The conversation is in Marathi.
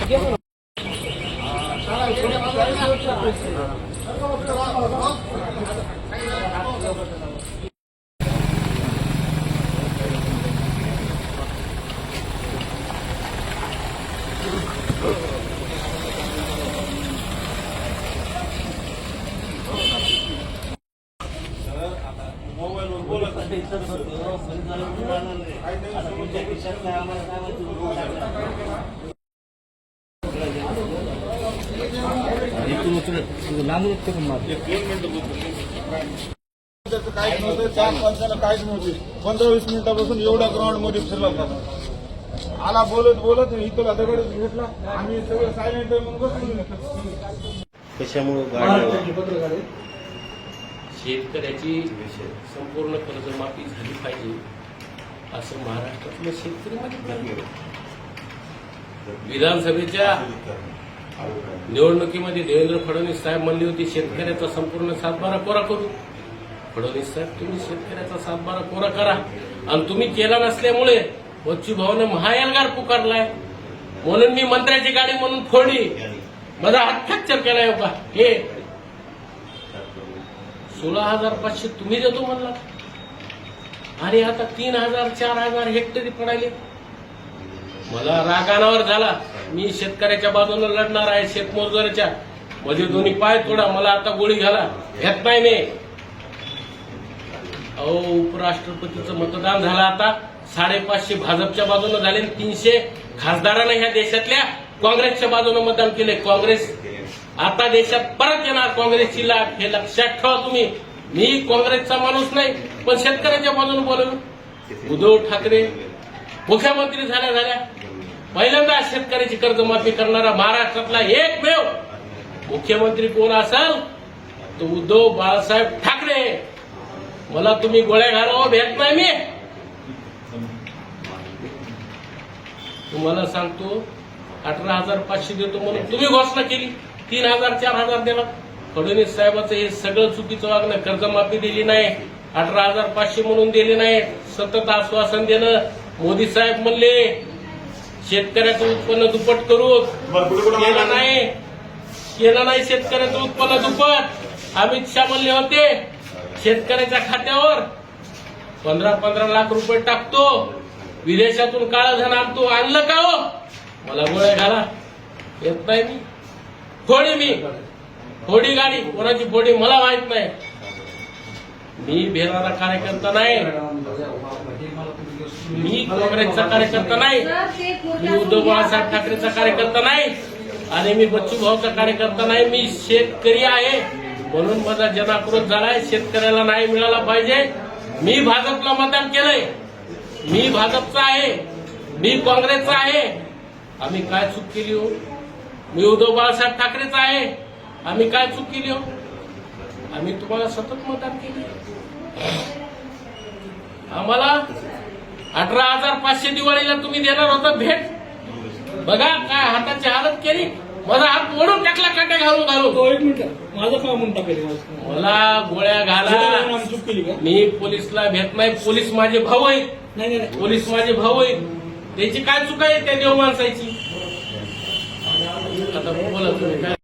त्याचं काहीच नव्हतं चार माणसाला काहीच नव्हते पंधरा वीस मिनिटापासून एवढ्या ग्राउंडमध्ये फिरला जातो आला बोलत बोलत इथं दगड घेतला आम्ही सगळं सायलेंट आहे म्हणून बसलो शेतकऱ्याची संपूर्ण कर्जमाफी झाली पाहिजे असं महाराष्ट्रातल्या शेतकरी म्हणतात विधानसभेच्या निवडणुकीमध्ये देवेंद्र फडणवीस साहेब म्हणले होते शेतकऱ्याचा संपूर्ण सातबारा कोरा करू. फडणवीस साहेब तुम्ही शेतकऱ्याचा सातबारा कोरा करा. आणि तुम्ही केला नसल्यामुळे वच्ची भाऊने महाएल्गार पुकारलाय. म्हणून मी मंत्र्याची गाडी म्हणून फोडली. माझा हात फ्रॅक्चर केलाय हो का? हे सोळा हजार पाचशे तुम्ही देतो म्हणला. आणि आता तीन हजार चार हजार हेक्टरी पडायले. मला रागानावर झाला. मी शेतकऱ्याच्या बाजूने लढणार आहे शेतमजुराच्या म्हणजे दोन्ही पाय तोडा. मला आता गोळी घाला. घेत नाही मी. अहो उपराष्ट्रपतीचं मतदान झालं आता. साडेपाचशे भाजपच्या बाजूने झाले तीनशे खासदारांना ह्या देशातल्या काँग्रेसच्या बाजूने मतदान केले. काँग्रेस आता देशात परत येणार काँग्रेसची लाट हे लक्षात ठेवा तुम्ही. मी काँग्रेसचा माणूस नाही पण शेतकऱ्याच्या बाजूने बोललो. उद्धव ठाकरे मुख्यमंत्री झाल्या झाल्या. पहिल्यांदा शेतकऱ्याची कर्जमाफी करणारा महाराष्ट्रातला एकमेव मुख्यमंत्री कोण असाल? तो उद्धव बाळासाहेब ठाकरे. मला तुम्ही गोळ्या घालावं भेट नाही मी. तुम्हाला सांगतो अठरा हजार पाचशे देतो म्हणून तुम्ही घोषणा केली. तीन हजार चार हजार देणार फडणवीस साहेबाचं हे सगळं चुकीचं वागणं कर्जमाफी दिली नाही. अठरा हजार पाचशे म्हणून दिले नाही. सतत आश्वासन देणं. मोदी साहेब म्हणले शेतकऱ्याचं उत्पन्न दुप्पट करू केलं नाही. केलं नाही शेतकऱ्याचं उत्पन्न दुप्पट. अमित शहा म्हणले होते शेतकऱ्याच्या खात्यावर पंधरा पंधरा लाख रुपये टाकतो. विदेशातून काळं धन आणतो. आणलं का हो? मला गोळ्या घाला. येत नाही मी. फोडी मी फोडी गाडी कोणाची फोडी मला माहीत नाही. मी भेरणारा कार्यकर्ता नाही. मी काँग्रेसचा कार्यकर्ता नाही. मी उद्धव बाळासाहेब ठाकरेचा कार्यकर्ता नाही. आणि मी बच्चू भाऊचा कार्यकर्ता नाही. मी शेतकरी आहे. म्हणून माझा जनाक्रोश झालाय. शेतकऱ्याला नाही मिळाला पाहिजे. मी भाजपला मतदान केलंय. मी भाजपचा आहे. मी काँग्रेसचा आहे. आम्ही काय चूक केली हो? मी उद्धव बाळासाहेब ठाकरेचा आहे. आम्ही काय चूक केली हो? आम्ही तुम्हाला सतत मतदान केले. आम्हाला अठरा हजार पाचशे दिवाळीला तुम्ही देणार होता भेट. बघा काय हाताची हालत केली. माझा हात मोडून टाकला काट्या घालून घालून. तो एक मिनिट. माझं म्हणून टाकेल मला गोळ्या घाला. मी पोलिसला भेट नाही. पोलीस माझे भाऊ आहेत. पोलीस माझे भाऊ आहेत. त्याची काय चुका आहे त्या देव माणसाची? आता बोला तुम्ही काय